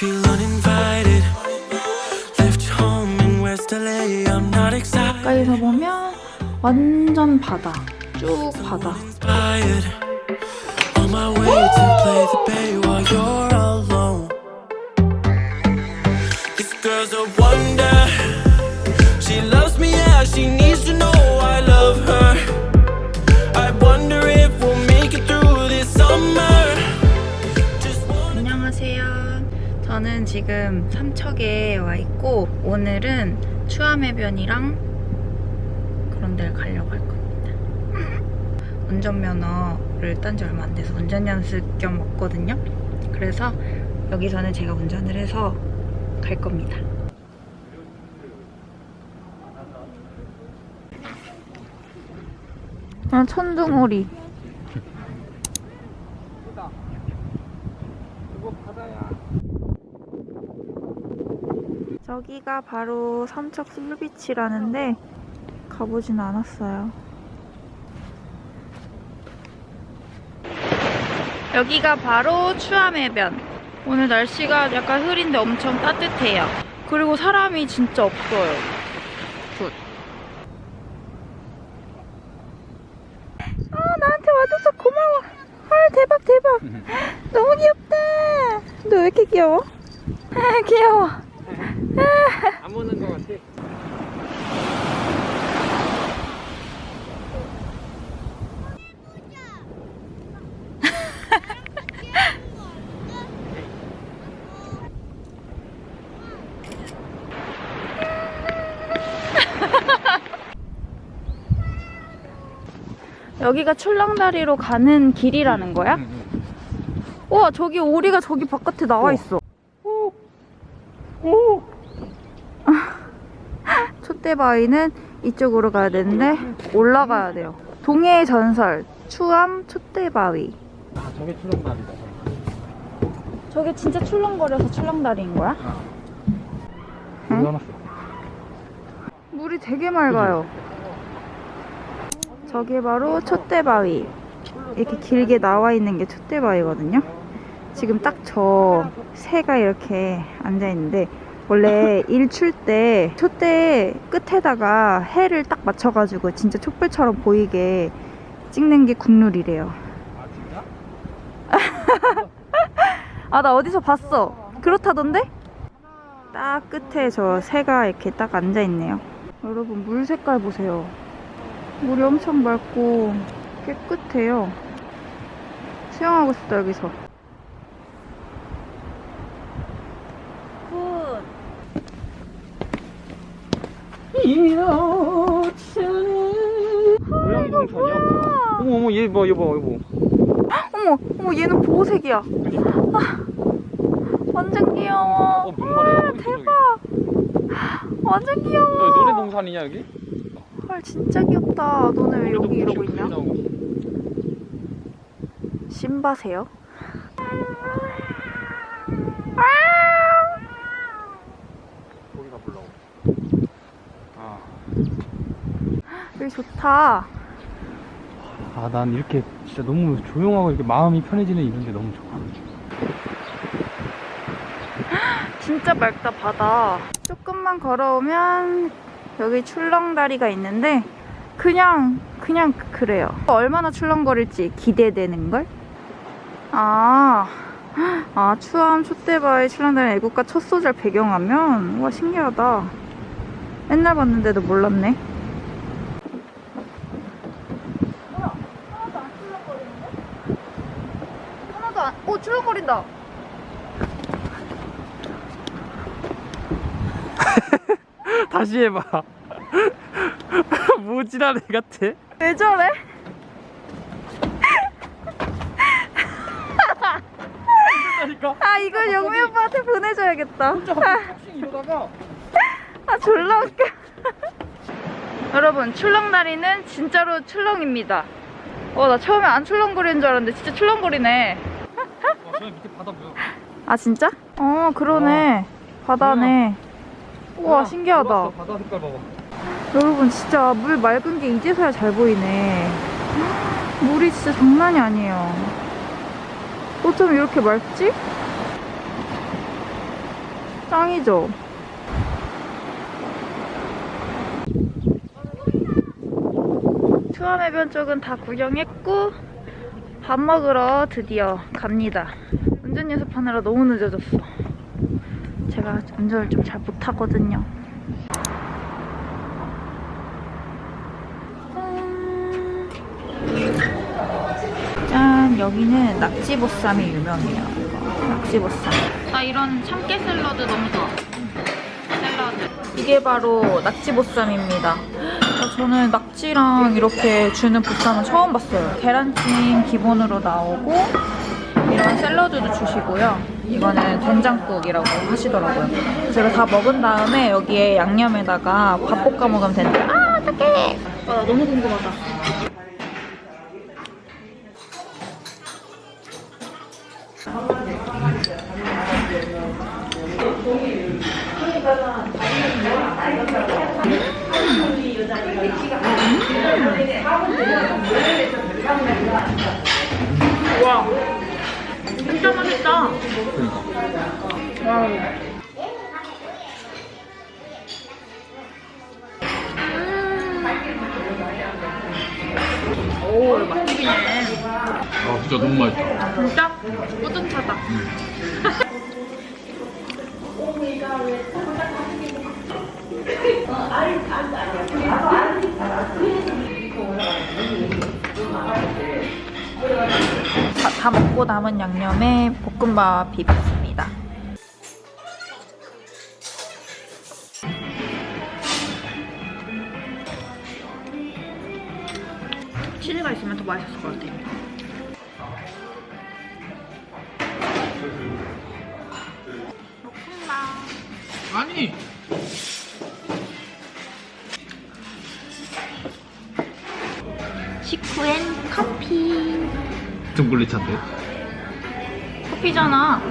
Feel uninvited. Left your home in West LA. I'm not excited. 가까이서 보면 완전 바다. 쭉 바다. Inspired. On my way to play the bay while you're alone. This girl's a wonder. She loves me, yeah. She needs to know 지금 삼척에 와 있고 오늘은 추암해변이랑 그런 데를 가려고 할 겁니다. 운전면허를 딴 지 얼마 안 돼서 운전 연습 겸 왔거든요. 그래서 여기서는 제가 운전을 해서 갈 겁니다. 아, 천둥오리. 저기가 바로 삼척 술비치라는데 가보진 않았어요. 여기가 바로 추암해변. 오늘 날씨가 약간 흐린데 엄청 따뜻해요. 그리고 사람이 진짜 없어요. 굿. 아 나한테 와줘서 고마워. 헐 대박 대박. 너무 귀엽다. 너 왜 이렇게 귀여워? 아 귀여워. 안 먹는 것 같아. 여기가 출렁다리로 가는 길이라는 거야? 우와 저기 오리가 저기 바깥에 나와 있어. 촛대바위는 이쪽으로 가야 되는데 올라가야 돼요. 동해의 전설 추암 촛대바위. 아, 저게 출렁다리다. 저게 진짜 출렁거려서 출렁다리인 거야? 우리 화났어. 물이 되게 맑아요. 저게 바로 촛대바위. 이렇게 길게 나와 있는 게 촛대바위거든요. 지금 딱 저 새가 이렇게 앉아 있는데 원래 일출 때 촛대 끝에다가 해를 딱 맞춰가지고 진짜 촛불처럼 보이게 찍는 게 국룰이래요. 아, 진짜? 아 나 어디서 봤어. 그렇다던데? 딱 끝에 저 새가 이렇게 딱 앉아 있네요. 여러분 물 색깔 보세요. 물이 엄청 맑고 깨끗해요. 수영하고 싶다 여기서. 굿. 고양이 동산이야, 뭐야? 어머, 어머, 얘 봐, 얘 봐, 얘 봐. 어머 어머 얘는 보호색이야. 아, 완전 귀여워. 어, 뭔 말이야? 아, 대박. 완전 귀여워. 야, 노래 동산이냐, 여기? 헐 진짜 귀엽다. 너네 왜 여기 이러고 있냐? 신바세요? 거기 가보려고. 아. 여기 좋다. 아, 난 이렇게 진짜 너무 조용하고 이렇게 마음이 편해지는 이런 게 너무 좋아. 진짜 맑다 바다. 조금만 걸어오면 여기 출렁다리가 있는데 그냥 그냥 그래요. 얼마나 출렁거릴지 기대되는 걸. 아, 아 추암 촛대바위 출렁다리 애국가 첫 소절 배경하면 와 신기하다. 맨날 봤는데도 몰랐네. 하나도 안, 오 출렁거린다. 다시 해봐. 모지란 애 같아. 왜 저래? 그러니까. 아 이걸 영미 오빠한테 보내줘야겠다. 이러다가 아 졸라 웃겨. 여러분 출렁다리는 진짜로 출렁입니다. 어 나 처음에 안 출렁거리는 줄 알았는데 진짜 출렁거리네. 바다 보여. 아 진짜? 어 그러네. 바다네. 우와 와, 신기하다. 들어왔어, 바다 색깔 봐봐. 여러분 진짜 물 맑은 게 이제서야 잘 보이네. 물이 진짜 장난이 아니에요. 어쩜 이렇게 맑지? 짱이죠? 투암해변 쪽은 다 구경했고 밥 먹으러 드디어 갑니다. 운전 연습하느라 너무 늦어졌어. 제가 운전을 좀 잘 못하거든요. 짠. 짠, 여기는 낙지보쌈이 유명해요. 낙지보쌈. 나 이런 참깨 샐러드 너무 좋아. 샐러드. 이게 바로 낙지보쌈입니다. 어, 저는 낙지랑 이렇게 주는 보쌈은 처음 봤어요. 계란찜 기본으로 나오고 이런 샐러드도 주시고요. 이거는 된장국이라고 하시더라고요. 제가 다 먹은 다음에 여기에 양념에다가 밥 볶아 먹으면 된대. 아, 어떡해. 아, 나 너무 궁금하다. 와, 진짜 맛있다. 와우. 오, 맛집이네. 아 진짜 너무 맛있다. 진짜 뿌듯하다. 다, 다 먹고 남은 양념에 볶음밥 비볐습니다. 치즈가 있으면 더 맛있을 것 같아. 아니. 식후엔 커피. 등불리 차인데. 커피잖아.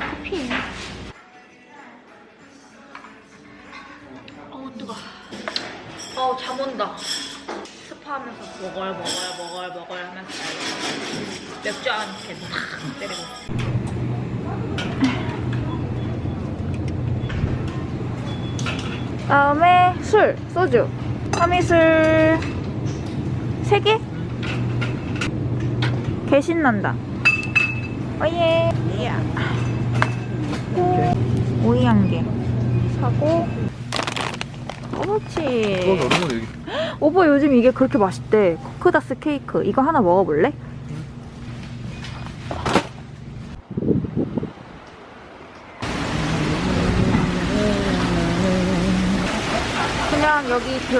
커피. 어우 뜨거. 어우 잠 온다. 스파하면서 먹어요 먹어요 먹어요 먹어요 하면서 맥주 한 캔 탁 때리고. 다음에 술, 소주. 허미술 3개? 개 신난다. 오예. 이야. 오, 오이 한 개. 사고. 그렇지. 오빠 요즘 이게 그렇게 맛있대. 코크다스 케이크. 이거 하나 먹어볼래?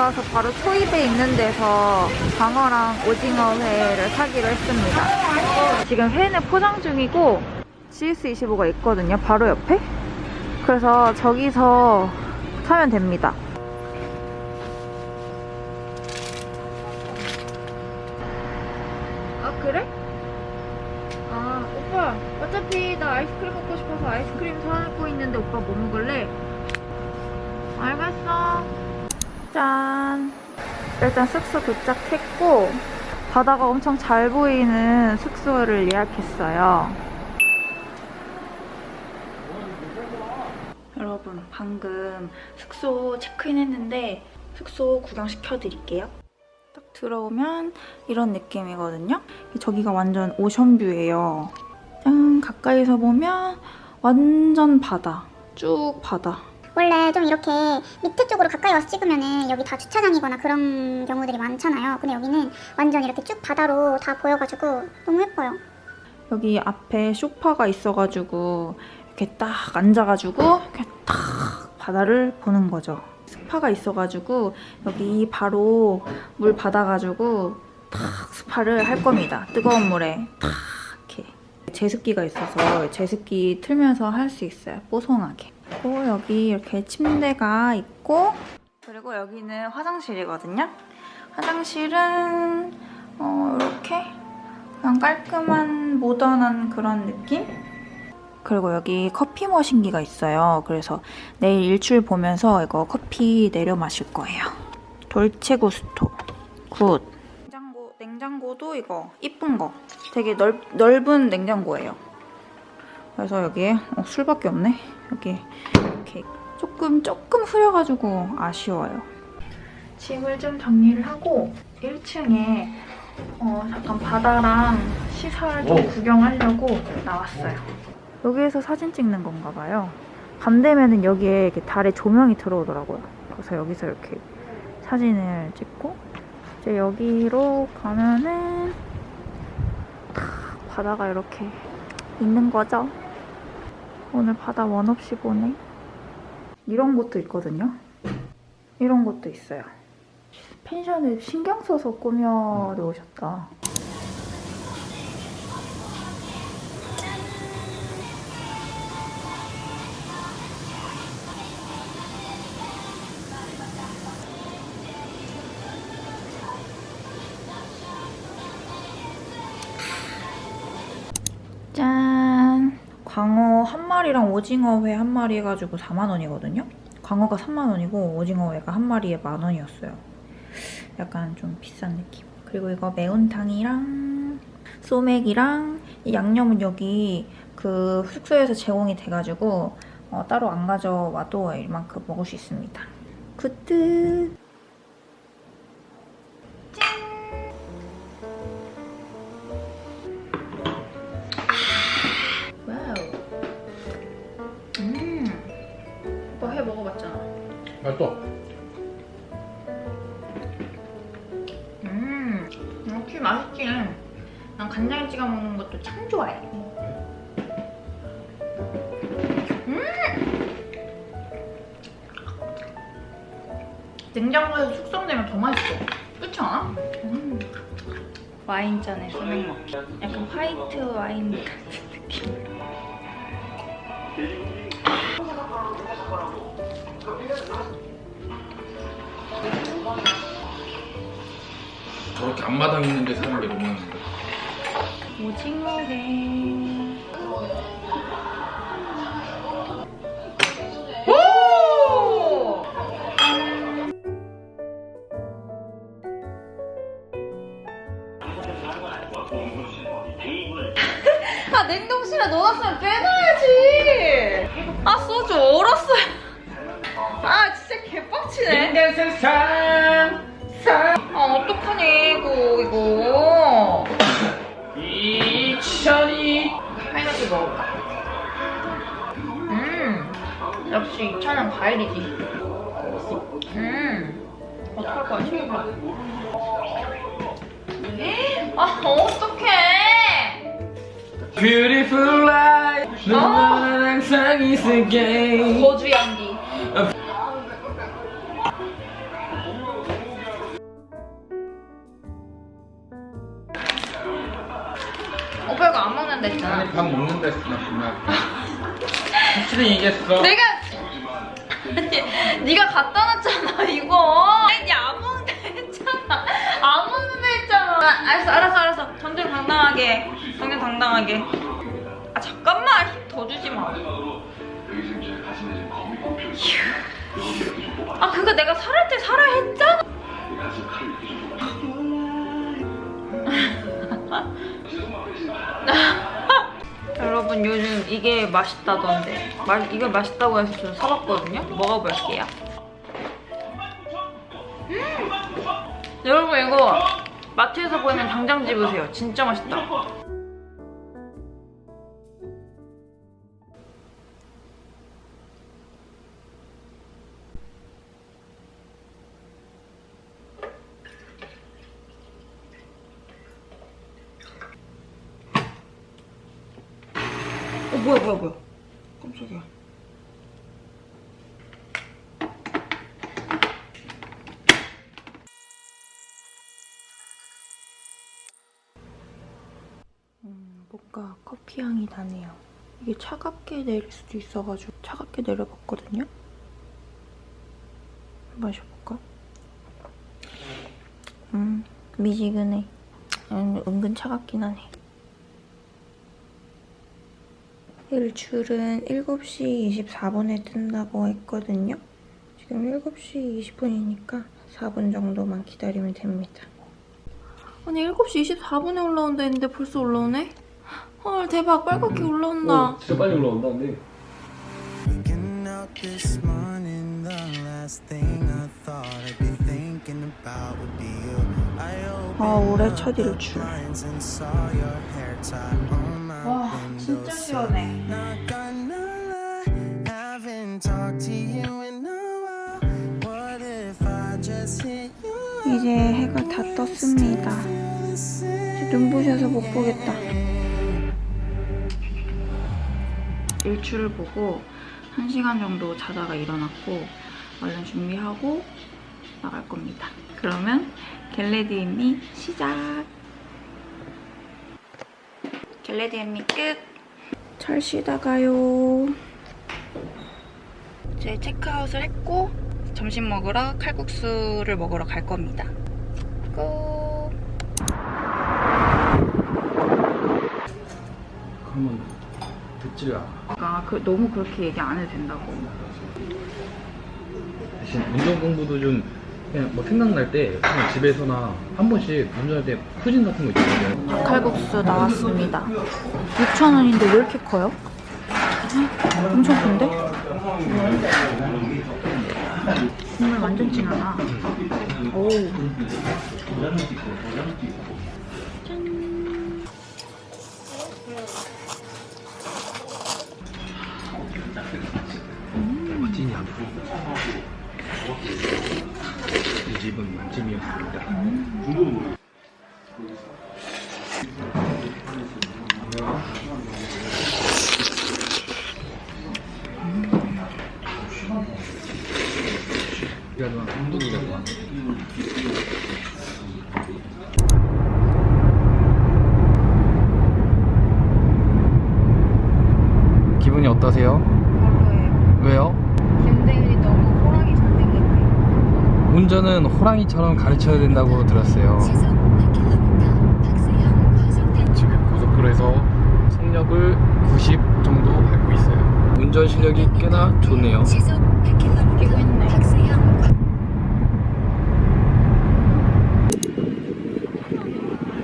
들어와서 바로 초입에 있는 데서 광어랑 오징어 회를 사기로 했습니다. 지금 회는 포장 중이고 GS25가 있거든요. 바로 옆에. 그래서 저기서 사면 됩니다. 짠 일단 숙소 도착했고 바다가 엄청 잘 보이는 숙소를 예약했어요 여러분 방금 숙소 체크인 했는데 숙소 구경시켜 드릴게요 딱 들어오면 이런 느낌이거든요. 저기가 완전 오션뷰예요. 짠 가까이서 보면 완전 바다. 쭉 바다. 원래 좀 이렇게 밑에 쪽으로 가까이 와서 찍으면은 여기 다 주차장이거나 그런 경우들이 많잖아요. 근데 여기는 완전 이렇게 쭉 바다로 다 보여가지고 너무 예뻐요. 여기 앞에 소파가 있어가지고 이렇게 딱 앉아가지고 이렇게 딱 바다를 보는 거죠. 스파가 있어가지고 여기 바로 물 받아가지고 탁 스파를 할 겁니다. 뜨거운 물에 탁 이렇게 제습기가 있어서 제습기 틀면서 할 수 있어요. 뽀송하게. 그리고 여기 이렇게 침대가 있고 그리고 여기는 화장실이거든요. 화장실은 어, 이렇게 그냥 깔끔한 모던한 그런 느낌? 그리고 여기 커피 머신기가 있어요. 그래서 내일 일출 보면서 이거 커피 내려 마실 거예요. 돌체 구스토. 굿. 냉장고, 냉장고도 이거 이쁜 거. 되게 넓, 넓은 냉장고예요. 그래서 여기에 어, 술밖에 없네. 여기 이렇게 조금 조금 흐려가지고 아쉬워요. 짐을 좀 정리를 하고 1층에 어, 잠깐 바다랑 시설 좀 구경하려고 나왔어요. 여기에서 사진 찍는 건가 봐요. 밤 되면은 여기에 이렇게 달에 조명이 들어오더라고요. 그래서 여기서 이렇게 사진을 찍고 이제 여기로 가면은 탁 바다가 이렇게 있는 거죠. 오늘 바다 원 없이 보네. 이런 곳도 있거든요. 이런 곳도 있어요. 펜션을 신경 써서 꾸며 놓으셨다. 짠! 광어 한 마리랑 오징어회 한 마리 해가지고 4만원이거든요? 광어가 3만원이고 오징어회가 한 마리에 만원이었어요. 약간 좀 비싼 느낌. 그리고 이거 매운탕이랑 소맥이랑 이 양념은 여기 그 숙소에서 제공이 돼가지고 어, 따로 안 가져와도 이만큼 먹을 수 있습니다. 굿드! 맛있어. 음. 역시 맛있지. 난 간장에 찍어 먹는 것도 참 좋아해. 음. 냉장고에서 숙성되면 더 맛있어. 그렇지 않아? 음. 와인잔에 소맥 먹기. 약간 화이트 와인 같은 저렇게 앞마당 있는데 사는 게 너무 많은데. 오징어회. 오! 아 냉동실에 넣어놨으면 빼놔야지. 아 소주 얼었어요. 아 진짜 개빡치네. 세상 아 어떡하니 이거 이거. 이천이 파인애플 먹을까? 음, 역시 2,000원 과일이지. 음, 어떡할 거야, 지금. 아, 어떡해! Beautiful life 너는 항상 있을게 거주 향기. 안 했잖아. 아니 밥 먹는다 했어 나. 분명 확실히 얘기했어. 내가 아니, 네가 갖다 놨잖아 이거. 아니 안 먹는다 했잖아. 안 먹는다 했잖아. 아, 알았어 알았어 알았어. 정정당당하게 정정당당하게. 아 잠깐만. 힘 더 주지 마. 휴. 아 그거 내가 살할 때 살아 했잖아 여러분 요즘 이게 맛있다던데. 마, 이거 맛있다고 해서 저 사봤거든요? 먹어볼게요. 음! 여러분 이거 마트에서 보이면 당장 집으세요. 진짜 맛있다 뭐야 뭐야 뭐야. 깜짝이야. 음, 뭔가 커피 향이 나네요. 이게 차갑게 내릴 수도 있어가지고 차갑게 내려봤거든요? 마셔볼까? 음 미지근해. 음, 은근 차갑긴 하네 일출은 7시 24분에 뜬다고 했거든요. 지금 7시 20분이니까 4분 정도만 기다리면 됩니다. 아니 7시 24분에 올라온다 했는데 벌써 올라오네? 헐 대박 빨갛게 올라온다. 진짜 빨리 올라온다 근데 Waking up this morning, the last thing I thought I'd be thinking about would be you. I 아 올해 첫 일출. 진짜 시원해. 이제 해가 다 떴습니다. 눈부셔서 못 보겠다. 일출을 보고 1시간 정도 자다가 일어났고 얼른 준비하고 나갈 겁니다. 그러면 겟레디 앤미 시작! 겟레디 앤미 끝! 잘 쉬다가요. 이제 체크아웃을 했고 점심 먹으러 칼국수를 먹으러 갈 겁니다. 고! 그러면 않아 아, 그, 너무 그렇게 얘기 안 해도 된다고. 대신 운전 공부도 좀 그냥 뭐 생각날 때 그냥 집에서나 한 번씩 운전할 때 후진 같은 거 있잖아요 칼국수 나왔습니다. 6,000원인데 왜 이렇게 커요? 엄청 큰데? 국물 완전 진하다. 오. 20은 만점이었습니다. 중국이라고 하는데. 기분이 어떠세요? 운전은 호랑이처럼 가르쳐야 된다고 들었어요. 지금 고속도로에서 속력을 90 정도 밟고 있어요. 운전 실력이 꽤나 좋네요. 뛰고 있네.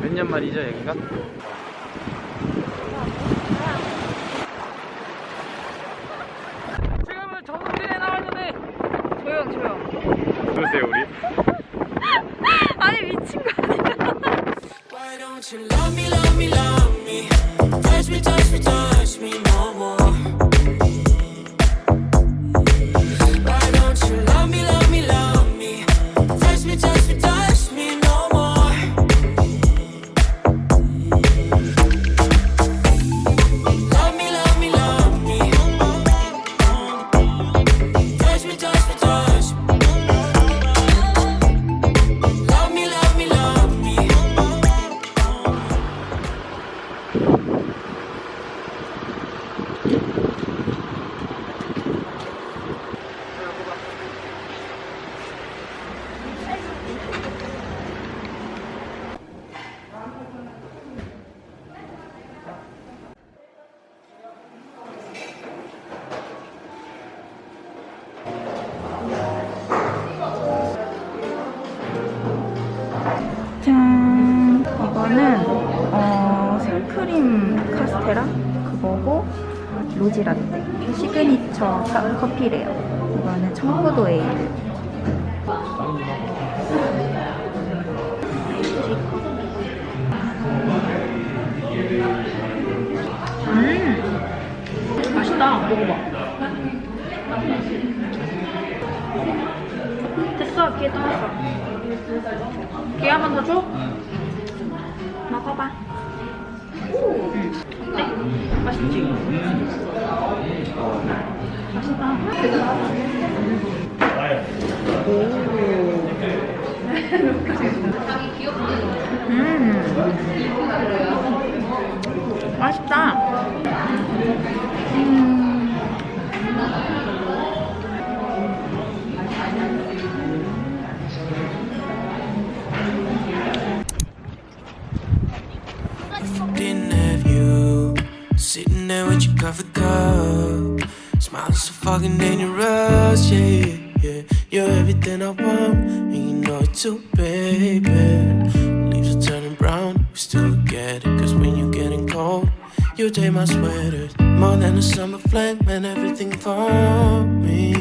몇년 만이죠, 여기가? 짠! 이거는 어, 생크림 카스테라 그거고 로지 라떼 시그니처 카- 커피래요. 이거는 청포도 에이드. 음, 맛있다. 먹어봐. 됐어, 기회 떠났어. 기회 한 번 더 줘? 먹어봐. 응. 어때? 맛있지? You take my sweaters. More than a summer flame and everything for me.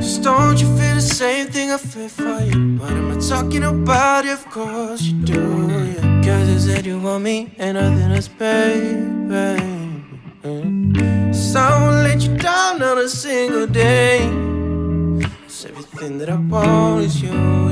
Just don't you feel the same thing I feel for you? What am I talking about? Of course you do, yeah. Cause you said you want me and nothing else, baby. So I won't let you down not a single day. 'Cause everything that I want is yours.